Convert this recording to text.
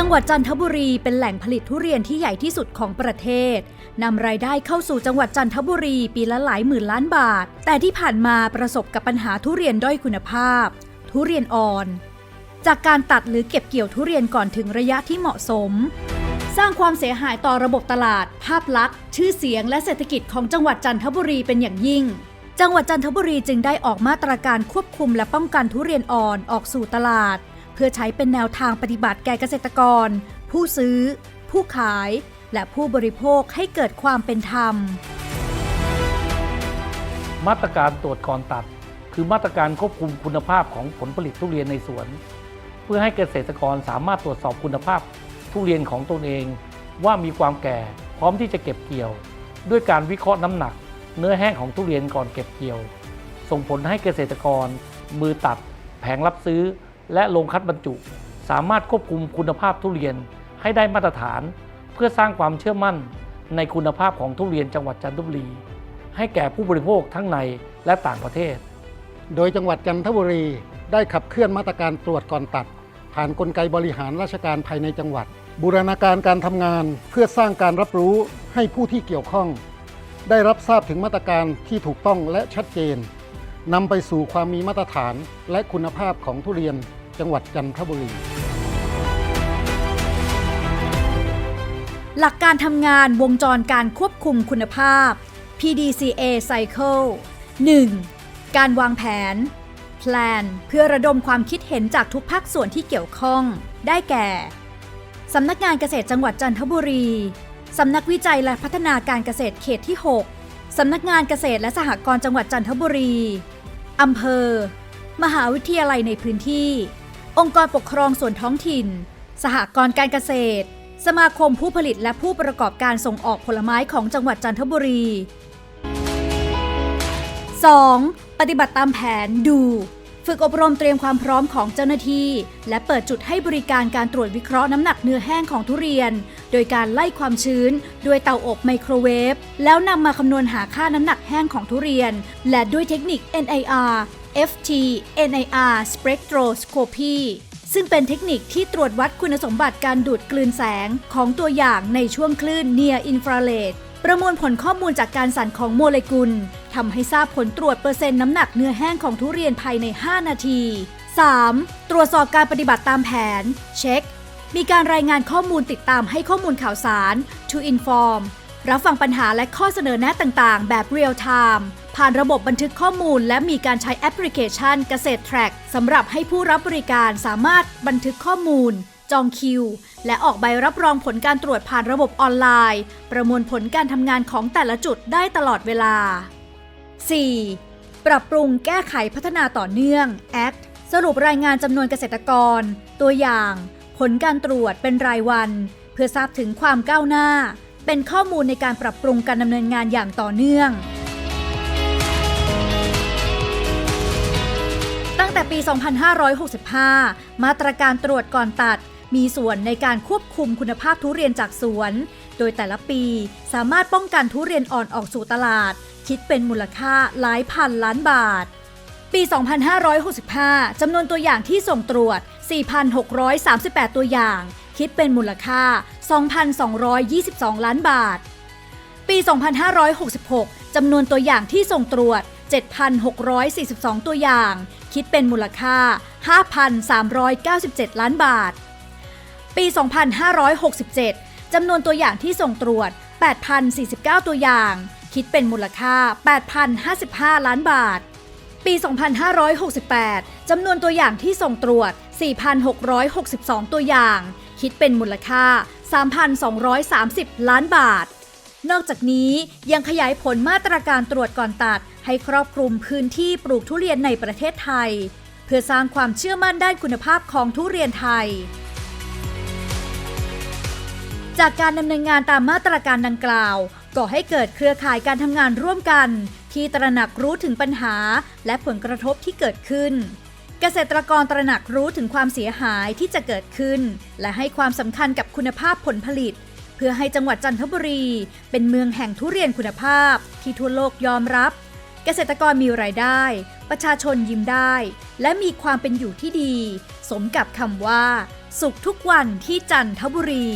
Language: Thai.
จังหวัดจันทบุรีเป็นแหล่งผลิตทุเรียนที่ใหญ่ที่สุดของประเทศนำรายได้เข้าสู่จังหวัดจันทบุรีปีละหลายหมื่นล้านบาท แต่ที่ผ่านมาประสบกับปัญหาทุเรียนด้อยคุณภาพ ทุเรียนอ่อน จากการตัดหรือเก็บเกี่ยวทุเรียนก่อนถึงระยะที่เหมาะสม สร้างความเสียหายต่อระบบตลาด ภาพลักษณ์ ชื่อเสียงและเศรษฐกิจของจังหวัดจันทบุรีเป็นอย่างยิ่ง จังหวัดจันทบุรีจึงได้ออกมาตรการควบคุมและป้องกันทุเรียนอ่อนออกสู่ตลาด เพื่อใช้เป็นแนวทางปฏิบัติแก่เกษตรกร ผู้ซื้อ ผู้ขาย และผู้บริโภคให้เกิดความเป็นธรรม มาตรการตรวจก่อนตัด คือมาตรการควบคุมคุณภาพของผลผลิตทุเรียนในสวน เพื่อให้เกษตรกรสามารถตรวจสอบคุณภาพทุเรียนของตนเอง ว่ามีความแก่พร้อมที่จะเก็บเกี่ยว ด้วยการวิเคราะห์น้ำหนัก เนื้อแห้งของทุเรียนก่อนเก็บเกี่ยว ส่งผลให้เกษตรกร มือตัด แผงรับซื้อ และโรงคัดบรรจุ สามารถควบคุมคุณภาพทุเรียนให้ได้มาตรฐาน เพื่อสร้างความเชื่อมั่นในคุณภาพของทุเรียนจังหวัดจันทบุรี ให้แก่ผู้บริโภคทั้งในและต่างประเทศ โดยจังหวัดจันทบุรีได้ขับเคลื่อนมาตรการตรวจก่อนตัด ผ่านนกลไกบริหารราชการภายในจังหวัด บูรณาการการทำงานเพื่อสร้างการรับรู้ให้ผู้ที่เกี่ยวข้อง ได้รับทราบถึงมาตรการที่ถูกต้องและชัดเจน นำไปสู่ความมีมาตรฐานและคุณภาพของทุเรียนจังหวัดจันทบุรี หลักการทำงานวงจรการควบคุมคุณภาพ PDCA Cycle 1. การวางแผน Plan เพื่อระดมความคิดเห็นจากทุกภาคส่วนที่เกี่ยวข้อง ได้แก่ สำนักงานเกษตรจังหวัดจันทบุรี สำนักวิจัยและพัฒนาการเกษตรเขตที่ 6 สำนักงานเกษตรและสหกรณ์จังหวัดจันทบุรี อำเภอ มหาวิทยาลัยในพื้นที่ องค์กรปกครองส่วนท้องถิ่น สหกรณ์การเกษตร สมาคมผู้ผลิตและผู้ประกอบการส่งออกผลไม้ของจังหวัดจันทบุรี 2. ปฏิบัติตามแผนดู ฝึกอบรมเตรียมความพร้อมของเจ้าหน้าที่ และเปิดจุดให้บริการการตรวจวิเคราะห์น้ำหนักเนื้อแห้งของทุเรียน โดยการไล่ความชื้น ด้วยเตาอบไมโครเวฟแล้วนำมาคำนวณหาค่าน้ำหนักแห้งของทุเรียน และด้วยเทคนิค NIR FT NIR Spectroscopy ซึ่งเป็นเทคนิคที่ตรวจวัดคุณสมบัติการดูดกลืนแสงของตัวอย่างในช่วงคลื่น Near Infrared ประมวลผลข้อมูลจากการสั่นของโมเลกุล ทำให้ทราบผลตรวจเปอร์เซ็นต์น้ำหนักเนื้อแห้งของทุเรียนภายใน 5 นาที 3. ตรวจสอบการปฏิบัติตามแผน เช็ค มีการรายงานข้อมูลติดตามให้ข้อมูลข่าวสาร to inform รับฟังปัญหาและข้อเสนอแนะต่างๆ แบบ real time ผ่านระบบบันทึกข้อมูล และมีการใช้แอปพลิเคชันเกษตร Track สำหรับให้ผู้รับบริการสามารถบันทึกข้อมูล จองคิว และออกใบรับรองผลการตรวจผ่านระบบออนไลน์ ประมวลผลการทำงานของแต่ละจุดได้ตลอดเวลา 4. ปรับปรุงแก้ไขพัฒนาต่อเนื่อง Act สรุปรายงานจำนวนเกษตรกร ตัวอย่าง ผลการตรวจเป็นรายวัน เพื่อทราบถึงความก้าวหน้า เป็นข้อมูลในการปรับปรุงการดำเนินงานอย่างต่อเนื่อง ตั้งแต่ปี 2565 มาตรการตรวจก่อนตัด มีส่วนในการควบคุมคุณภาพทุเรียนจากสวน โดยแต่ละปีสามารถป้องกันทุเรียนอ่อนออกสู่ตลาด คิดเป็นมูลค่าหลายพันล้านบาท ปี 2565 จำนวนตัวอย่างที่ส่งตรวจ 4,638 ตัวอย่าง คิดเป็นมูลค่า 2,222 ล้านบาท ปี 2566 จำนวนตัวอย่างที่ส่งตรวจ 7,642 ตัวอย่าง คิดเป็นมูลค่า 5,397 ล้านบาท ปี 2567 จำนวนตัวอย่างที่ส่งตรวจ 8,049 ตัวอย่าง คิดเป็นมูลค่า 8,055 ล้านบาท ปี 2568 จำนวนตัวอย่างที่ส่งตรวจ 4,662 ตัวอย่าง คิดเป็นมูลค่า 3,230 ล้านบาท นอกจากนี้ยังขยายผลมาตรการตรวจก่อนตัด ให้ครอบคลุมพื้นที่ปลูกทุเรียนในประเทศไทย เพื่อสร้างความเชื่อมั่นด้านคุณภาพของทุเรียนไทยจากการดำเนินงานตามมาตรการดังกล่าว ก่อให้เกิดเครือข่ายการทำงานร่วมกัน ที่ตระหนักรู้ถึงปัญหา และผลกระทบที่เกิดขึ้น เกษตรกรตระหนักรู้ถึงความเสียหายที่จะเกิดขึ้น และให้ความสำคัญกับคุณภาพผลผลิต เพื่อให้จังหวัดจันทบุรี เป็นเมืองแห่งทุเรียนคุณภาพ ที่ทั่วโลกยอมรับ เกษตรกรมีรายได้ ประชาชนยิ้มได้ และมีความเป็นอยู่ที่ดี สมกับคำว่า สุขทุกวันที่จันทบุรี